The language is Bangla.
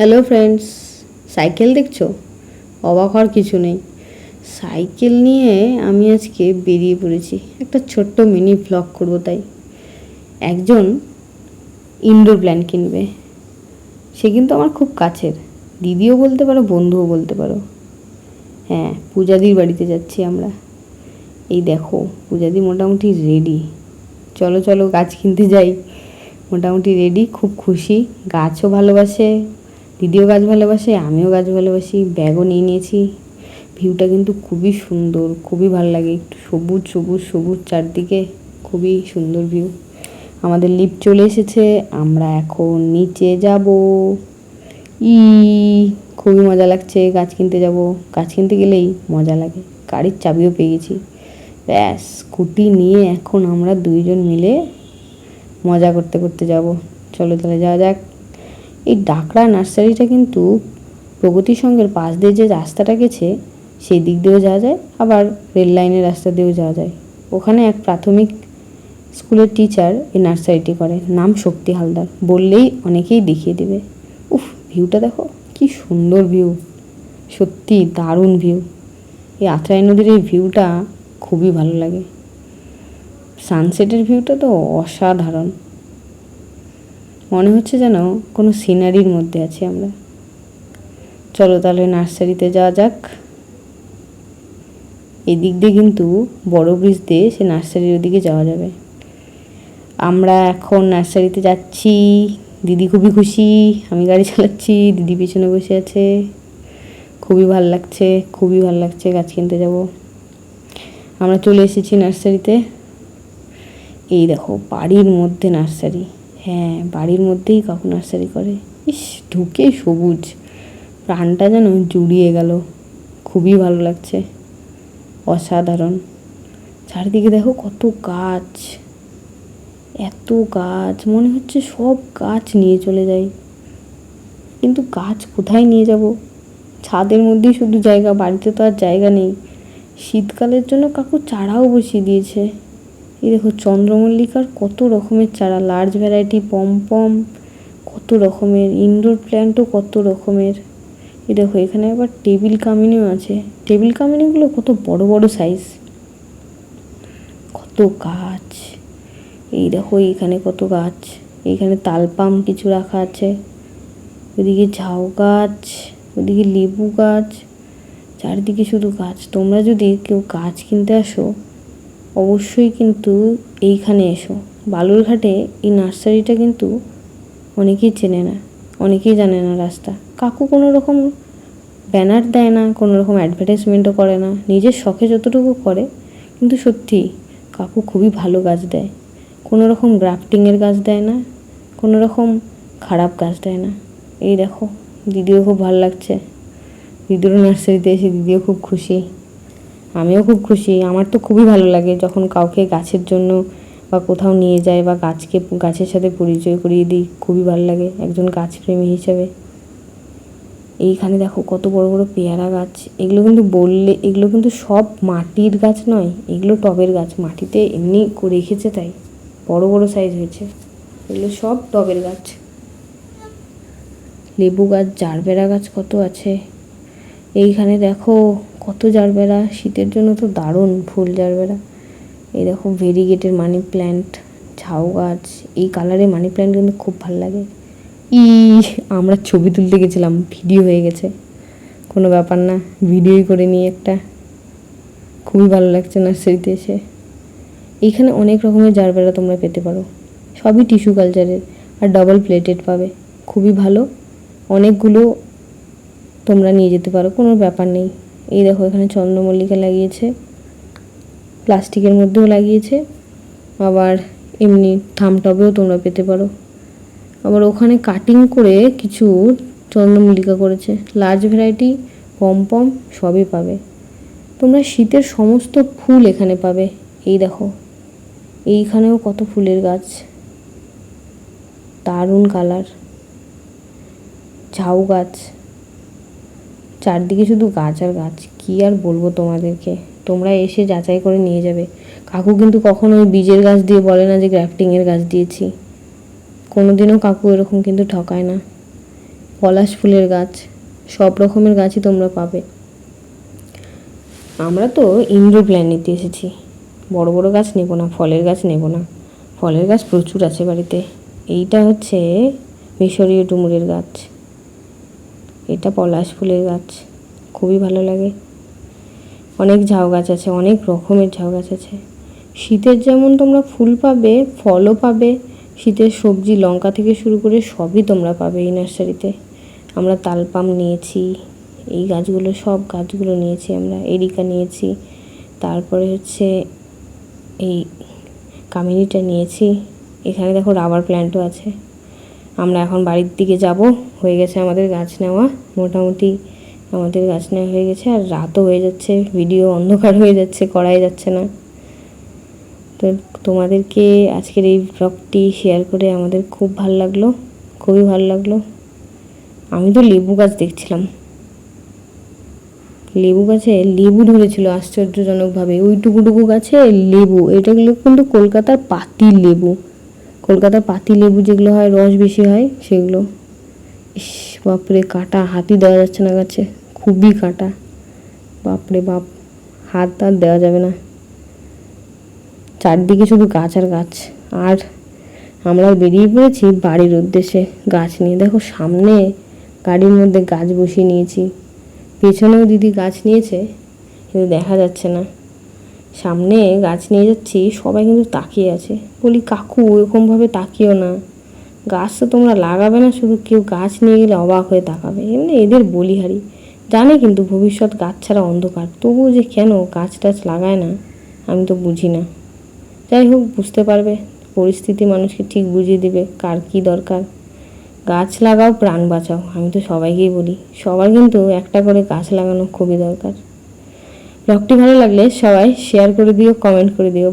হ্যালো ফ্রেন্ডস সাইকেল দেখছ? অবাক হওয়ার কিছু নেই। সাইকেল নিয়ে আমি আজকে বেরিয়ে পড়েছি। একটা ছোট্ট মিনি ভ্লগ করব তাই। একজন ইনডোর প্ল্যান কিনবে। সে কিন্তু আমার খুব কাছের। দিদিও বলতে পারো, বন্ধুও বলতে পারো। হ্যাঁ পূজাদির বাড়িতে যাচ্ছি আমরা। এই দেখো, পূজাদি মোটামুটি রেডি চলো চলো, গাছ কিনতে যাই। মোটামুটি রেডি খুব খুশি। গাছও ভালোবাসে। দিদিও গাছ ভালোবাসে, আমিও গাছ ভালোবাসি, ব্যাগও নিয়ে নিয়েছি। ভিউটা কিন্তু খুবই সুন্দর, খুবই ভালো লাগে। একটু সবুজ সবুজ সবুজ চারদিকে, খুবই সুন্দর ভিউ। আমাদের লিফট চলে এসেছে, আমরা এখন নিচে যাব। ই, খুবই মজা লাগছে গাছ কিনতে যাব। গাছ কিনতে গেলেই মজা লাগে। গাড়ির চাবিও পেয়ে গেছি। ব্যাস, স্কুটি নিয়ে এখন আমরা দুইজন মিলে মজা করতে করতে যাব। চলো তাহলে যাওয়া যাক। এই ডাকরা নার্সারিটা কিন্তু প্রগতি সঙ্গের পাশ দিয়ে যে রাস্তাটা গেছে, সেই দিক দিয়েও যাওয়া যায়, আবার রেল লাইনের রাস্তা দিয়েও যাওয়া যায়। ওখানে এক প্রাথমিক স্কুলের টিচার এই নার্সারিটি করে, নাম শক্তি হালদার। বললেই অনেকেই দেখিয়ে দেবে। উফ, ভিউটা দেখো, কি সুন্দর ভিউ। সত্যি দারুণ ভিউ। এই আত্রাই নদীর এই ভিউটা খুবই ভালো লাগে। সানসেটের ভিউটা তো অসাধারণ। মনে হচ্ছে যেন কোনো সিনারির মধ্যে আছি আমরা। চলো তাহলে নার্সারিতে যাওয়া যাক। এদিক দিয়ে কিন্তু বড় ব্রিজ দিয়ে সে নার্সারির ওদিকে যাওয়া যাবে। আমরা এখন নার্সারিতে যাচ্ছি। দিদি খুবই খুশি, আমি গাড়ি চালাচ্ছি, দিদি পিছনে বসে আছে। খুবই ভালো লাগছে, খুবই ভালো লাগছে, গাছ কিনতে যাব। আমরা চলে এসেছি নার্সারিতে। এই দেখো, বাড়ির মধ্যে নার্সারি। হ্যাঁ বাড়ির মধ্যেই কাকু নার্সারি করে। ইস, ঢুকে সবুজ। প্রাণটা যেন জুড়িয়ে গেল। খুবই ভালো লাগছে। অসাধারণ। চারিদিকে দেখো কত গাছ। এত গাছ, মনে হচ্ছে সব গাছ নিয়ে চলে যাই। কিন্তু গাছ কোথায় নিয়ে যাব? ছাদের মধ্যেই শুধু জায়গা, বাড়িতে তো আর জায়গা নেই। শীতকালের জন্য কাকু চারাও বসিয়ে দিয়েছে। এই দেখো চন্দ্রমল্লিকার কত রকমের চারা লার্জ ভ্যারাইটি পমপম কত রকমের ইনডোর প্ল্যান্টও কত রকমের। এই দেখো এখানে আবার টেবিল কামিনিও আছে। টেবিল কামিনিগুলো কত বড় বড় সাইজ কত গাছ। এই দেখো এখানে কত গাছ। এইখানে তালপাম কিছু রাখা আছে। ওদিকে ঝাউ গাছ, ওদিকে লেবু গাছ, চারিদিকে শুধু গাছ। তোমরা যদি কেউ গাছ কিনতে আসো অবশ্যই কিন্তু এইখানে এসো। বালুরঘাটে এই নার্সারিটা কিন্তু অনেকেই চেনে না, অনেকেই জানে না রাস্তা। কাকু কোনো রকম ব্যানার দেয় না, কোনো রকম অ্যাডভার্টাইজমেন্টও করে না, নিজের শখে যতটুকু করে, কিন্তু সত্যি কাকু খুবই ভালো গাছ দেয়। কোনো রকম গ্রাফটিংয়ের গাছ দেয় না, কোনো রকম খারাপ গাছ দেয় না। এই দেখো, দিদিও খুব ভালো লাগছে। দিদিরও নার্সারিতে এসে দিদিও খুব খুশি। আমিও খুব খুশি। আমার তো খুবই ভালো লাগে যখন কাউকে গাছের জন্য বা কোথাও নিয়ে যায় বা গাছকে, গাছের সাথে পরিচয় করিয়ে দিই, খুবই ভালো লাগে একজন গাছপ্রেমী হিসেবে। এইখানে দেখো কত বড় বড় পেয়ারা গাছ। এগুলো কিন্তু বললে, এগুলো কিন্তু সব মাটির গাছ নয়, এগুলো টবের গাছ। মাটিতে এমনি রেখেছে তাই, বড় বড় সাইজ হয়েছে। এগুলো সব টবের গাছ। লেবু গাছ, জারবেরা গাছ কত আছে। এইখানে দেখো কত জারবেরা, শীতের জন্য তো দারুণ ফুল জারবেরা। দেখো ভেরিগেটের মানি প্ল্যান্ট, ঝাউ গাছ, এই কালারের মানি প্ল্যান্ট কিন্তু খুব ভালো লাগে। ই আমরা ছবি তুলতে গেছিলাম, ভিডিও হয়ে গেছে। কোনো ব্যাপার না ভিডিওই করে নিই একটা। খুবই ভালো লাগছে নার্সারিতে এসে। এইখানে অনেক রকমের জারবেরা তোমরা পেতে পারো। সবই টিস্যু কালচারের, আর ডবল প্লেটেড পাবে। খুবই ভালো। অনেকগুলো তোমরা নিয়ে যেতে পারো, কোনো ব্যাপার নেই। এই দেখো, এখানে চন্দ্রমল্লিকা লাগিয়েছে, প্লাস্টিকের মধ্যেও লাগিয়েছে, আবার এমনি থাম টবেও তোমরা পেতে পারো। আবার ওখানে কাটিং করে কিছু চন্দ্রমল্লিকা করেছে লার্জ ভ্যারাইটি পমপম সবই পাবে। তোমরা শীতের সমস্ত ফুল এখানে পাবে, এই দেখো, এইখানেও কত ফুলের গাছ। দারুণ কালার ঝাউ গাছ। চারদিকে শুধু গাছ আর গাছ, কী আর বলব তোমাদেরকে? তোমরা এসে যাচাই করে নিয়ে যাবে। কাকু কিন্তু কখনো ওই বীজের গাছ দিয়ে বলে না যে গ্রাফটিংয়ের গাছ দিয়েছি। কোনো দিনও কাকু এরকম কিন্তু ঠকায় না। পলাশ ফুলের গাছ, সব রকমের গাছই তোমরা পাবে। আমরা তো ইনডোর প্ল্যান নিতে এসেছি। বড় বড় গাছ নেব না, ফলের গাছ নেব না। ফলের গাছ প্রচুর আছে বাড়িতে। এইটা হচ্ছে মিশরীয় ডুমুরের গাছ। এটা পলাশ ফুলের গাছ। খুবই ভালো লাগে। অনেক ঝাউ গাছ আছে, অনেক রকমের ঝাউ গাছ আছে। শীতের যেমন তোমরা ফুল পাবে, ফলও পাবে, শীতের সবজি, লঙ্কা থেকে শুরু করে সবই তোমরা পাবে এই নার্সারিতে। আমরা তালপাম নিয়েছি, এই গাছগুলো, সব গাছগুলো নিয়েছি আমরা, এরিকা নিয়েছি, তারপরে হচ্ছে এই কামিনিটা নিয়েছি। এখানে দেখো রাবার প্ল্যান্টও আছে। আমরা এখন বাড়ির দিকে যাব। হয়ে গেছে আমাদের গাছ নেওয়া। মোটামুটি আমাদের গাছ নেওয়া হয়ে গেছে আর রাতও হয়ে যাচ্ছে। ভিডিও অন্ধকার হয়ে যাচ্ছে, করাই যাচ্ছে না। তো তোমাদেরকে আজকের এই ব্লগটি শেয়ার করে আমাদের খুব ভালো লাগল, খুবই ভালো লাগল। আমি তো লেবু গাছ দেখছিলাম। লেবু গাছে লেবু ধরেছিল আশ্চর্যজনকভাবে। ওইটুকুটুকু গাছে লেবু। এটাগুলো কিন্তু কলকাতার পাতি লেবু। কলকাতার পাতি লেবু যেগুলো হয়, রস বেশি হয়, সেগুলো। ইস, বাপরে, কাটা। হাতি দেওয়া যাচ্ছে না গাছে। খুবই কাটা। বাপরে বাপ, হাত আর দেওয়া যাবে না। চারদিকে শুধু গাছ আর গাছ। আর আমরা বেরিয়ে পড়েছি বাড়ির উদ্দেশ্যে গাছ নিয়ে। দেখো, সামনে গাড়ির মধ্যে গাছ বসিয়ে নিয়েছি। পেছনেও দিদি গাছ নিয়েছে, কিন্তু দেখা যাচ্ছে না। সামনে গাছ নিয়ে যাচ্ছি, সবাই কিন্তু তাকিয়ে আছে। বলি, কাকু এরকমভাবে তাকিও না। গাছ তো তোমরা লাগাবে না, শুধু কেউ গাছ নিয়ে গেলে অবাক হয়ে তাকাবে। এমনি এদের বলিহারি। জানে কিন্তু ভবিষ্যৎ গাছ ছাড়া অন্ধকার। তবুও যে কেন গাছ টাছ লাগায় না, আমি তো বুঝি না। যাই হোক, বুঝতে পারবে। পরিস্থিতি মানুষকে ঠিক বুঝিয়ে দিবে, কার কী দরকার। গাছ লাগাও, প্রাণ বাঁচাও, আমি তো সবাইকেই বলি। সবার কিন্তু একটা করে গাছ লাগানো খুবই দরকার। ব্লগটি ভালো লাগলে সবাই শেয়ার করে দিও কমেন্ট করে দিও।